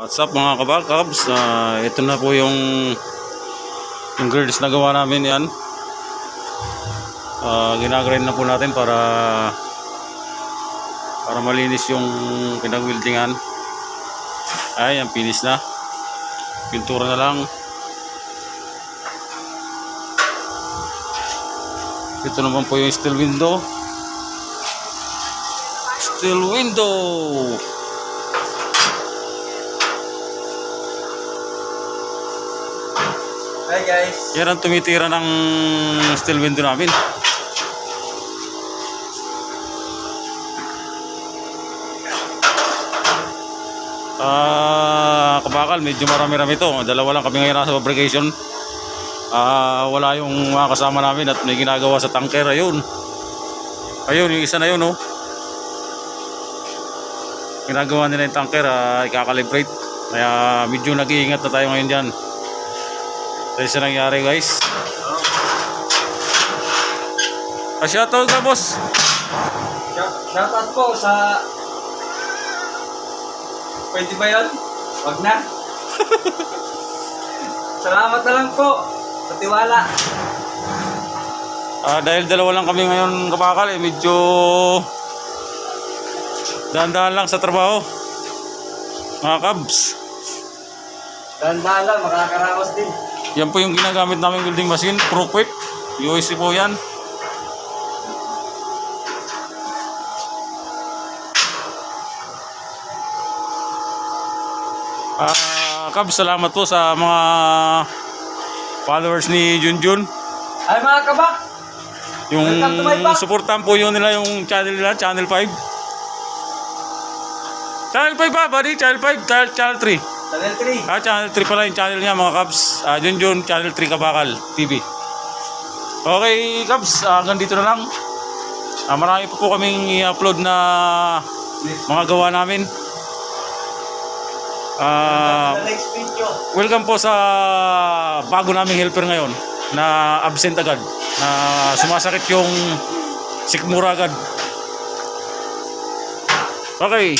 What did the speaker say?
What's up mga kabakabs? Ah, ito na po yung yung grills na gawa namin yan. Ah, ginagrind na po natin para para malinis yung pinag-weldingan. Ay, ang finish na. Pintura na lang. Ito naman po yung steel window. Steel window. Hi guys. Yan ang tumitira ng steel window namin. Ah, kabakal, medyo marami-rami to. Dalawa lang kami ngayon nasa fabrication. Ah, wala yung mga kasama namin at may ginagawa sa tanker. Ayun. Ayun, yung isa na yun, oh. Ginagawa nila yung tanker, ah, ikakalibrate. Kaya medyo nag-iingat na tayo ngayon dyan. Dahil sa nangyari, guys. Ah, shoutout ka, boss. Shout- Shoutout po sa... Pwede ba yun? Wag na. Salamat na lang po sa tiwala. Ah, dahil dalawa lang kami ngayon kapakal, eh, medyo dahan-dahan lang sa trabaho. Mga kabs. Dahan-dahan lang, makakaraos din. Yan po yung ginagamit namin welding machine, ProQuip. USC po yan. Ah, kabs, salamat po sa mga followers ni Junjun. Ay mga kabak! Yung supportan po yun nila yung channel nila, Channel 5. Channel 5 ba, buddy? Channel 5, channel, channel 3. Channel 3. Ah, channel 3 pala yung channel niya mga Cubs. Ah, yun yun, channel 3 Kabakal TV. Okay, Cubs, ah, hanggang dito na lang. Ah, marami pa po kaming i-upload na mga gawa namin. Ah, the next video. welcome po sa bago naming helper ngayon na absent agad na sumasakit yung sikmura agad okay